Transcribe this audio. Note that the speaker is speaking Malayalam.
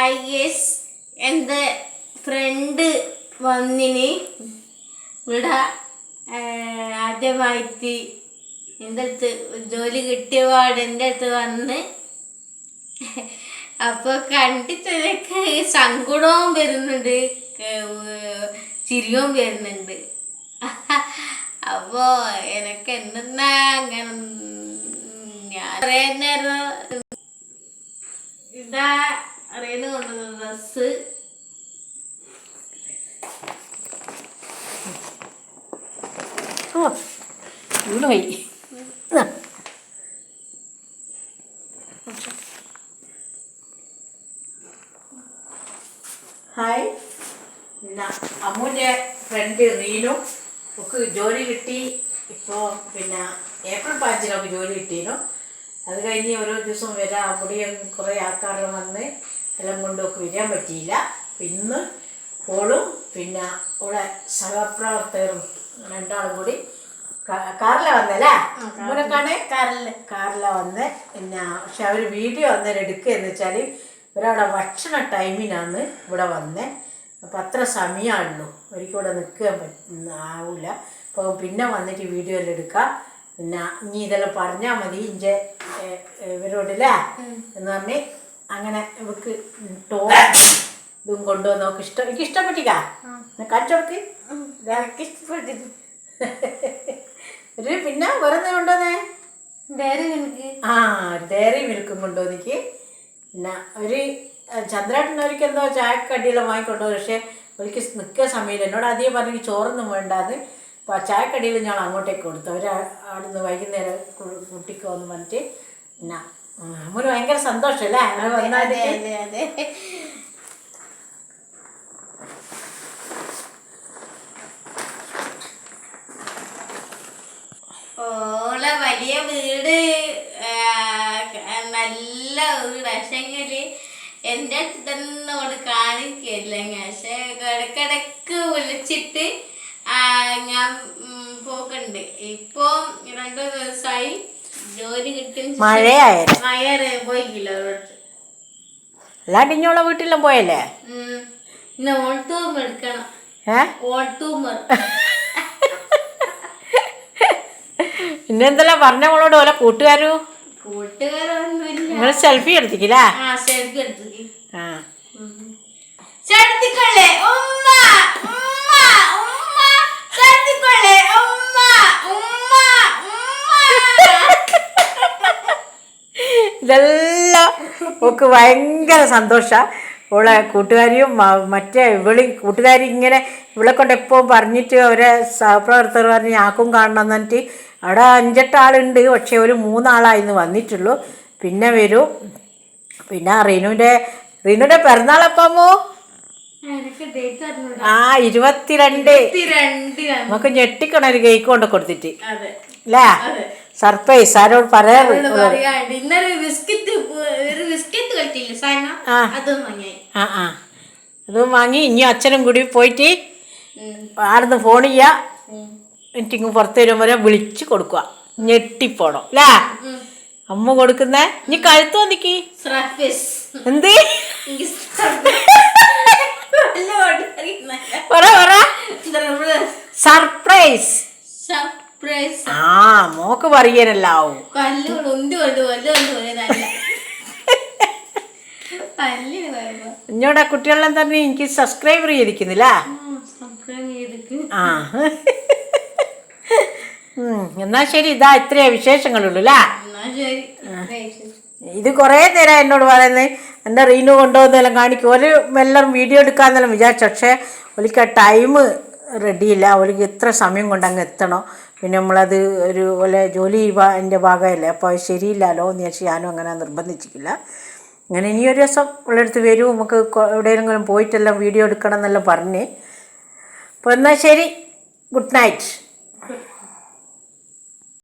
ഐ എസ് എന്റെ ഫ്രണ്ട് വന്നിന്. ഇവിടെ ആദ്യമായിട്ട് എന്റെ അടുത്ത് ജോലി കിട്ടിയ പാട് എന്റെ അടുത്ത് വന്ന്. അപ്പോൾ കണ്ടിട്ട് എനിക്ക് സങ്കടവും വരുന്നുണ്ട്. ചിരിയും വരുന്നുണ്ട്. അപ്പോൾ എനിക്ക് എന്തെന്നാ അങ്ങനെ ഞാൻ കുറേ ഇതാ അറിയുന്ന കൊണ്ടുവന്ന ഡ്രസ്സ്. ഓ. ഹായ്. ഫ്രണ്ട് റീനു ഒക്കെ ജോലി കിട്ടി. ഇപ്പോൾ പിന്നെ ഏപ്രിൽ പാഞ്ചിനൊക്കെ ജോലി കിട്ടിയിരുന്നു. അത് കഴിഞ്ഞ് ഓരോ ദിവസവും വരാം. അവിടെയും കുറേ ആൾക്കാരുടെ വന്ന് എല്ലാം കൊണ്ടൊക്കെ വരാൻ പറ്റിയില്ല. ഇന്ന് ഓളും പിന്നെ ഇവിടെ സഹപ്രവർത്തകരും രണ്ടാളും കൂടി കാറില വന്നല്ലേ? ഇവരൊക്കെയാണ് കാറിൽ. കാറിലാ. വന്ന്. പിന്നെ പക്ഷെ അവർ വീഡിയോ അന്നേരം എടുക്കുക എന്ന് വെച്ചാൽ ഇവരവിടെ ഭക്ഷണ ടൈമിനാണ് ഇവിടെ വന്നേ. അപ്പം അത്ര സമയമാണല്ലോ ഒരിക്കലും ഇവിടെ നിൽക്കാൻ ആവില്ല അപ്പോൾ പിന്നെ വന്നിട്ട് വീഡിയോ എല്ലാം എടുക്കാം. പിന്നെ ഇനി ഇതെല്ലാം പറഞ്ഞാൽ മതി. ഇഞ്ചെ ഇവരോടില്ലേ എന്ന് പറഞ്ഞ് അങ്ങനെ ഇവക്ക് ഇതും കൊണ്ടുവന്ന് നോക്ക് ഇഷ്ടം എനിക്ക് ഇഷ്ടപ്പെട്ടിക്കാ കാണിച്ചോർക്ക് എനിക്ക് ഇഷ്ടപ്പെട്ടിട്ട് ഒരു പിന്നെ വേറെ കൊണ്ടുവന്നേ? ഡയറി എനിക്ക് ആ ഡയറി മിൽക്കും കൊണ്ടുവന്നിക്ക് പിന്നെ ഒരു അവർക്ക് എന്തോ ചായക്കടിയെല്ലാം വാങ്ങിക്കൊണ്ടു പക്ഷേ ഒരിക്കൽ നിൽക്കുക സമയത്ത് എന്നോട് ആദ്യം പറഞ്ഞു ചോറൊന്നും വേണ്ടാന്ന്. അപ്പോൾ ആ ചായക്കടിയിൽ ഞങ്ങൾ അങ്ങോട്ടേക്ക് കൊടുത്തു. അവർ അവിടുന്ന് വൈകുന്നേരം കുട്ടിക്ക് പറഞ്ഞിട്ട്. പിന്നെ നമ്മൾ ഭയങ്കര സന്തോഷല്ലേ? അങ്ങനെ വന്നാൽ അതെ അതെ അതെ. ഓളെ വലിയ വീട് നല്ല വീട്. പക്ഷെങ്കിൽ എന്റെ അടുത്ത് തന്നെ ഓട് കാണിക്കില്ല പക്ഷെ ഇടക്കിടക്ക് വിളിച്ചിട്ട് ഞാൻ പോക്കണ്ട് പോക്കുണ്ട്. ഇപ്പൊ രണ്ടു ദിവസമായി ജോലി കിട്ടി മഴയായാലും മഴ പോയിക്കില്ല അവരോട് അല്ലാണ്ട് ഇഞ്ഞോളെ വീട്ടിലും പോയല്ലേ? എടുക്കണം. പിന്നെ എന്തെല്ലാം പറഞ്ഞ മോളോട് ഓലെ കൂട്ടുകാരും? നിങ്ങൾ സെൽഫി എടുത്തിക്കില്ലേ? ആ സെൽഫി എടുത്തു ആ. ചെടുത്തിക്കല്ലേ ഉമ്മ ഇതെല്ലാം ഒക്കെ ഭയങ്കര സന്തോഷമാണ് ഓളെ കൂട്ടുകാരിയും മറ്റേ ഇവളി കൂട്ടുകാരി ഇങ്ങനെ ഇവളെ കൊണ്ട് എപ്പോഴും പറഞ്ഞിട്ട് അവരെ സഹപ്രവർത്തകർ പറഞ്ഞ് ആക്കും കാണണം എന്നിട്ട് അവിടെ അഞ്ചെട്ട് ആളുണ്ട്. പക്ഷേ ഒരു മൂന്നാളായിന്ന് വന്നിട്ടുള്ളൂ. പിന്നെ വരും. പിന്നെ റീനുവിന്റെ റീനുവിന്റെ അറിഞ്ഞൂടാ. ആ ഇരുപത്തിരണ്ട്. നമുക്ക് ഞെട്ടിക്കണം ഒരു കേക്ക് കൊണ്ട് കൊടുത്തിട്ട്. അല്ലേ? സർപ്രൈസ് ആരോട് പറയാറുണ്ട് പറയാണ്ട്. ഇന്നൊരു ബിസ്ക്കറ്റ് ഒരു ബിസ്ക്കറ്റ് കളിച്ചില്ല സാധനം ആ. അതും വാങ്ങി ആ ആ. അതും വാങ്ങി. ഇനി അച്ഛനും കൂടി പോയിട്ട് ആർന്ന് ഫോൺ ചെയ്യാ. എനിക്ക് പുറത്തു പുറത്ത് വരുമ്പോൾ വരെ വിളിച്ച് കൊടുക്കുക ഞെട്ടിപ്പോണം. അല്ലേ അമ്മ കൊടുക്കുന്നേ. ഇനി കഴുത്ത് വന്നിക്ക്. എന്ത് എനിക്ക് സർഫസ് നല്ല ഓർഡറിയുന്നല്ല പറ പറ സർപ്രൈസ് സർപ്രൈസ് ആ മോക്ക് പറയാനല്ലാവും ഇഞ്ഞോടെ കുട്ടികളെല്ലാം തന്നെ എനിക്ക് സബ്സ്ക്രൈബർ ചെയ്തിരിക്കുന്നില്ല. ആ. എന്നാ ശരി ഇതാ ഇത്രയേ വിശേഷങ്ങളുള്ളൂ അല്ലേ ഇത് കുറേ നേരം എന്നോട് പറയുന്നത് എന്റെ റീനു കൊണ്ടുവന്നെല്ലാം കാണിക്കും. ഒരു എല്ലാം വീഡിയോ എടുക്കാന്നെല്ലാം വിചാരിച്ചു പക്ഷേ ഒരിക്കൽ ടൈം റെഡിയില്ല അവർക്ക് എത്ര സമയം കൊണ്ട് അങ്ങ് എത്തണം? പിന്നെ നമ്മളത് ഒരു പോലെ ജോലി എന്റെ ഭാഗമല്ലേ? അപ്പോൾ അത് ശരിയില്ലല്ലോ എന്ന് വിചാരിച്ച് ഞാനും അങ്ങനെ നിർബന്ധിച്ചിട്ടില്ല. അങ്ങനെ ഇനി ഒരു ദിവസം ഉള്ളടുത്ത് വരൂ നമുക്ക് എവിടെയെങ്കിലും പോയിട്ടെല്ലാം വീഡിയോ എടുക്കണം എന്നെല്ലാം പറഞ്ഞ്. അപ്പോൾ എന്നാൽ ശരി. Good night.